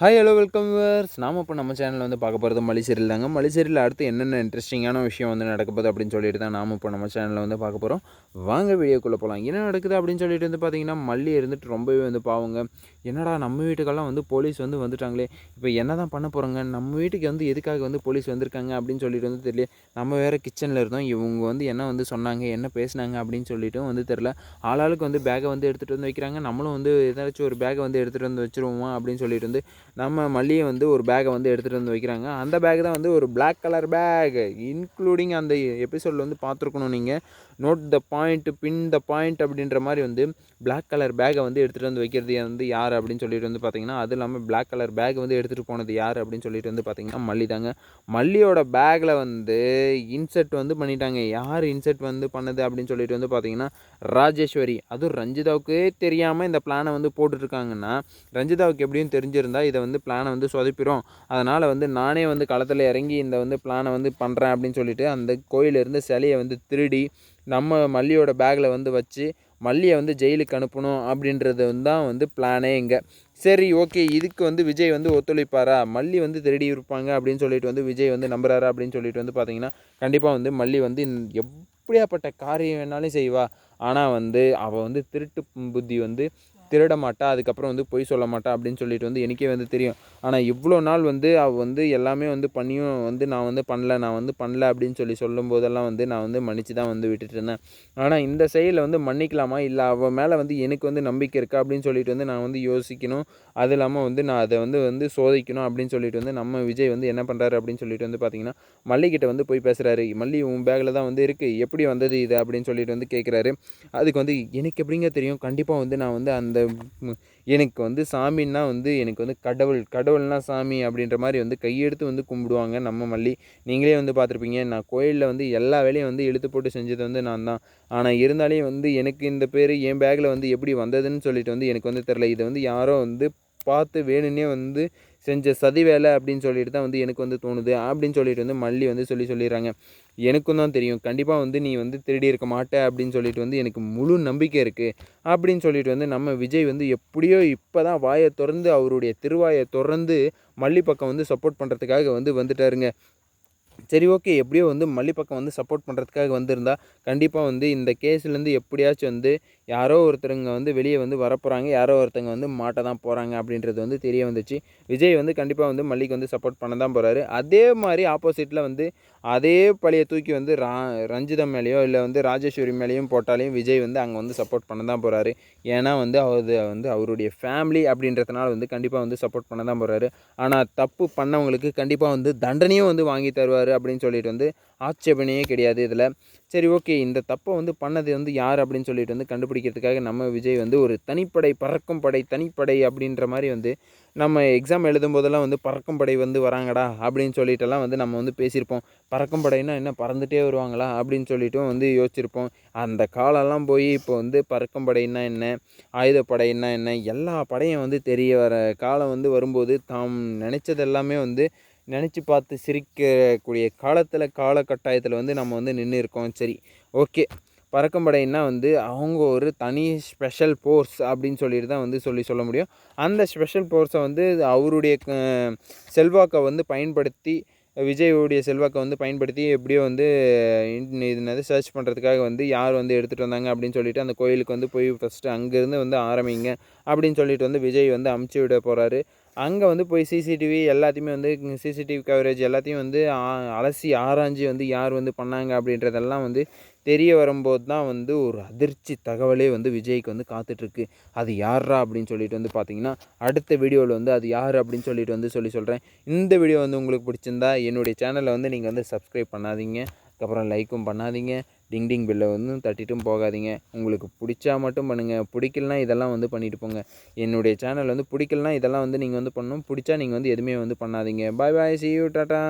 Hi hello welcome viewers நாம் இப்போ நம்ம சேனலில் வந்து பார்க்க போகிறது மலிசேரியில் தாங்க. மலிசேரியில் அடுத்து என்னென்ன இன்ட்ரெஸ்டிங்கான விஷயம் வந்து நடக்க போகுது அப்படின்னு சொல்லிட்டு தான் நாம் இப்போ நம்ம சேனலில் வந்து பார்க்க போகிறோம் வாங்க வீடியோக்குள்ளே போகலாம் என்ன நடக்குது அப்படின்னு சொல்லிட்டு வந்து பார்த்தீங்கன்னா மல்லி இருந்துட்டு ரொம்பவே வந்து பாவங்க. என்னடா நம்ம வீட்டுக்கெல்லாம் வந்து போலீஸ் வந்து வந்துட்டாங்களே. இப்போ என்ன தான் பண்ண போகிறாங்க நம்ம வீட்டுக்கு வந்து எதுக்காக வந்து போலீஸ் வந்திருக்காங்க அப்படின்னு சொல்லிட்டு வந்து தெரியல. நம்ம வேறு கிச்சனில் இருந்தோம். இவங்க வந்து என்ன வந்து சொன்னாங்க? என்ன பேசுனாங்க? அப்படின்னு சொல்லிட்டும் வந்து தெரில ஆளாளுக்கு வந்து பேக்கை வந்து எடுத்துகிட்டு வந்து வைக்கிறாங்க. நம்மளும் வந்து ஏதாச்சும் ஒரு பேக்கை வந்து எடுத்துகிட்டு வந்து வச்சுருவோமா அப்படின்னு சொல்லிட்டு வந்து நம்ம மல்லியை வந்து ஒரு பேக்கை வந்து எடுத்துகிட்டு வந்து வைக்கிறாங்க. அந்த பேக் தான் வந்து ஒரு பிளாக் கலர் பேக் இன்க்ளூடிங் அந்த எபிசோடில் வந்து பார்த்துருக்கணும் நீங்கள் note the point pin the point அப்படின்ற மாதிரி வந்து பிளாக் கலர் பேக்கை வந்து எடுத்துகிட்டு வந்து வைக்கிறது வந்து யார் அப்படின்னு சொல்லிட்டு வந்து பார்த்தீங்கன்னா அது இல்லாமல் பிளாக் கலர் பேக் வந்து எடுத்துகிட்டு போனது யார் அப்படின்னு சொல்லிட்டு வந்து பார்த்தீங்கன்னா மல்லி தாங்க. மல்லியோட பேக்கில் வந்து இன்செர்ட் வந்து பண்ணிட்டாங்க. யார் இன்செர்ட் வந்து பண்ணது அப்படின்னு சொல்லிட்டு வந்து பார்த்தீங்கன்னா ராஜேஸ்வரி. அதுவும் ரஞ்சிதாவுக்கே தெரியாமல் இந்த பிளானை வந்து போட்டுட்ருக்காங்கன்னா ரஞ்சிதாவுக்கு எப்படியும் தெரிஞ்சிருந்தால் இதை வந்து பிளானை வந்து சொதப்பிடும் அதனால் வந்து நானே வந்து களத்தில் இறங்கி இந்த வந்து பிளானை வந்து பண்ணுறேன் அப்படின்னு சொல்லிட்டு அந்த கோயிலிருந்து சிலையை வந்து திருடி நம்ம மல்லியோட பேக்கில் வந்து வச்சு மல்லியை வந்து ஜெயிலுக்கு அனுப்பணும் அப்படின்றது தான் வந்து பிளானே இங்கே. சரி ஓகே இதுக்கு வந்து விஜய் வந்து ஒத்துழைப்பாரா? மல்லி வந்து திருடி இருப்பாங்க அப்படின்னு சொல்லிட்டு வந்து விஜய் வந்து நம்புறாரா அப்படின்னு சொல்லிட்டு வந்து பார்த்தீங்கன்னா கண்டிப்பாக வந்து மல்லி வந்து எப்படியாப்பட்ட காரியம் வேணாலும் செய்வா. ஆனால் வந்து அவள் வந்து திருட்டு புத்தி வந்து திருட மாட்டா அதுக்கப்புறம் வந்து பொய் சொல்ல மாட்டா அப்படின்னு சொல்லிட்டு வந்து எனக்கே வந்து தெரியும். ஆனால் இவ்வளோ நாள் வந்து அவள் வந்து எல்லாமே வந்து பண்ணியும் வந்து நான் வந்து பண்ணல நான் வந்து பண்ணல அப்படின்னு சொல்லி சொல்லும் போதெல்லாம் வந்து நான் வந்து மன்னிச்சு தான் வந்து விட்டுட்டு இருந்தேன். ஆனால் இந்த செயலில் வந்து மன்னிக்கலாமா? இல்லை அவள் மேலே வந்து எனக்கு வந்து நம்பிக்கை இருக்கா அப்படின்னு சொல்லிட்டு வந்து நான் வந்து யோசிக்கணும். அது இல்லாமல் வந்து நான் அதை வந்து வந்து சோதிக்கணும் அப்படின்னு சொல்லிட்டு வந்து நம்ம விஜய் வந்து என்ன பண்ணுறாரு அப்படின்னு சொல்லிட்டு வந்து பார்த்தீங்கன்னா மல்லிகிட்ட வந்து போய் பேசுகிறாரு மல்லி உன் பேக்கில் தான் வந்து இருக்குது எப்படி வந்தது இது? அப்படின்னு சொல்லிட்டு வந்து கேட்குறாரு அதுக்கு வந்து எனக்கு எப்படிங்க தெரியும்? கண்டிப்பாக வந்து நான் வந்து அந்த எனக்கு வந்து சாமின்னா வந்து எனக்கு வந்து கடவுள் கடவுள்னா சாமி அப்படின்ற மாதிரி வந்து கையெடுத்து வந்து கும்பிடுவாங்க நம்ம மல்லி. நீங்களே வந்து பார்த்துருப்பீங்க. நான் கோயிலில் வந்து எல்லா வேலையும் வந்து எழுத்து போட்டு செஞ்சது வந்து நான் தான். ஆனால் இருந்தாலே வந்து எனக்கு இந்த பேர் என் பேக்கில் வந்து எப்படி வந்ததுன்னு சொல்லிட்டு வந்து எனக்கு வந்து தெரில இதை வந்து யாரோ வந்து பார்த்து வேணும்னே வந்து செஞ்ச சதி வேலை அப்படின்னு சொல்லிட்டு தான் வந்து எனக்கு வந்து தோணுது. அப்படின்னு சொல்லிட்டு வந்து மல்லி வந்து சொல்லி சொல்லிடுறாங்க. எனக்கும் தான் தெரியும். கண்டிப்பாக வந்து நீ வந்து திருடி இருக்க மாட்ட அப்படின்னு சொல்லிட்டு வந்து எனக்கு முழு நம்பிக்கை இருக்குது அப்படின்னு சொல்லிட்டு வந்து நம்ம விஜய் வந்து எப்படியோ இப்போ தான் வாயை திறந்து அவருடைய திருவாயை திறந்து மல்லி பக்கம் வந்து சப்போர்ட் பண்ணுறதுக்காக வந்து வந்துட்டாருங்க. சரி ஓகே. எப்படியோ வந்து மல்லிப்பக்கம் வந்து சப்போர்ட் பண்ணுறதுக்காக வந்திருந்தா கண்டிப்பாக வந்து இந்த கேஸ்லேருந்து எப்படியாச்சும் வந்து யாரோ ஒருத்தருங்க வந்து வெளியே வந்து வரப்போகிறாங்க யாரோ ஒருத்தங்க வந்து மாட்ட தான் போகிறாங்க அப்படின்றது வந்து தெரிய வந்துச்சு. விஜய் வந்து கண்டிப்பாக வந்து மல்லிக்கு வந்து சப்போர்ட் பண்ண தான் போகிறாரு அதே மாதிரி ஆப்போசிட்டில் வந்து அதே பழைய தூக்கி வந்து ரா ரஞ்சிதம் மேலேயோ இல்லை வந்து ராஜேஸ்வரி மேலேயும் போட்டாலையும் விஜய் வந்து அங்கே வந்து சப்போர்ட் பண்ண தான் போகிறாரு ஏன்னா வந்து அவர் வந்து அவருடைய ஃபேமிலி அப்படின்றதுனால வந்து கண்டிப்பாக வந்து சப்போர்ட் பண்ண தான் போகிறாரு ஆனால் தப்பு பண்ணவங்களுக்கு கண்டிப்பாக வந்து தண்டனையும் வந்து வாங்கி தருவார் அப்படின்னு சொல்லிட்டு வந்து ஆட்சேபனையே கிடையாது இதில். சரி ஓகே இந்த தப்பை வந்து பண்ணது வந்து யார் அப்படின்னு சொல்லிட்டு வந்து கண்டுபிடிக்கிறதுக்காக நம்ம விஜய் வந்து ஒரு தனிப்படை பறக்கும் படை தனிப்படை அப்படின்ற மாதிரி வந்து நம்ம எக்ஸாம் எழுதும் போதெல்லாம் வந்து பறக்கும் படை வந்து வராங்கடா அப்படின்னு சொல்லிட்டுலாம் வந்து நம்ம வந்து பேசியிருப்போம். பறக்கும் படைனா என்ன? பறந்துகிட்டே வருவாங்களா அப்படின்னு சொல்லிட்டும் வந்து யோசிச்சிருப்போம். அந்த காலம்லாம் போய் இப்போ வந்து பறக்கும் படைனா என்ன? ஆயுதப்படைனா என்ன? எல்லா படையும் வந்து தெரிய வர காலம் வந்து வரும்போது தாம் நினச்சது எல்லாமே வந்து நினச்சி பார்த்து சிரிக்கக்கூடிய காலத்தில் காலகட்டாயத்தில் வந்து நம்ம வந்து நின்று இருக்கோம் சரி ஓகே. பறக்கும் படையினா வந்து அவங்க ஒரு தனி ஸ்பெஷல் ஃபோர்ஸ் அப்படின்னு சொல்லிட்டு தான் வந்து சொல்லி சொல்ல முடியும். அந்த ஸ்பெஷல் ஃபோர்ஸை வந்து அவருடைய செல்வாக்கை வந்து பயன்படுத்தி விஜயோடைய செல்வாக்கை வந்து பயன்படுத்தி எப்படியோ வந்து இதுனது சர்ச் பண்ணுறதுக்காக வந்து யார் வந்து எடுத்துகிட்டு வந்தாங்க அப்படின்னு சொல்லிட்டு அந்த கோயிலுக்கு வந்து போய் ஃபஸ்ட்டு அங்கேருந்து வந்து ஆரம்பிங்க அப்படின்னு சொல்லிட்டு வந்து விஜய் வந்து அமுச்சு விட போகிறாரு அங்கே வந்து போய் சிசிடிவி எல்லாத்தையுமே வந்து சிசிடிவி கவரேஜ் எல்லாத்தையும் வந்து அலசி ஆராய்ஞ்சி வந்து யார் வந்து பண்ணாங்க அப்படின்றதெல்லாம் வந்து தெரிய வரும்போது தான் வந்து ஒரு அதிர்ச்சி தகவலே வந்து விஜய்க்கு வந்து காத்துட்ருக்கு. அது யாரா அப்படின்னு சொல்லிட்டு வந்து பார்த்தீங்கன்னா அடுத்த வீடியோவில் வந்து அது யார் அப்படின்னு சொல்லிட்டு வந்து சொல்லி சொல்கிறேன் இந்த வீடியோ வந்து உங்களுக்கு பிடிச்சிருந்தா என்னுடைய சேனலை வந்து நீங்கள் வந்து சப்ஸ்கிரைப் பண்ணாதீங்க. அதுக்கப்புறம் லைக்கும் பண்ணாதீங்க. டிங் டிங் பில்லை வந்து தட்டிட்டும் போகாதீங்க. உங்களுக்கு பிடிச்சா மட்டும் பண்ணுங்கள் பிடிக்கலனா இதெல்லாம் வந்து பண்ணிட்டு போங்க. என்னுடைய சேனல் வந்து பிடிக்கலனா இதெல்லாம் வந்து நீங்கள் வந்து பண்ணணும். பிடிச்சா நீங்கள் வந்து எதுவுமே வந்து பண்ணாதீங்க. Bye bye see you tata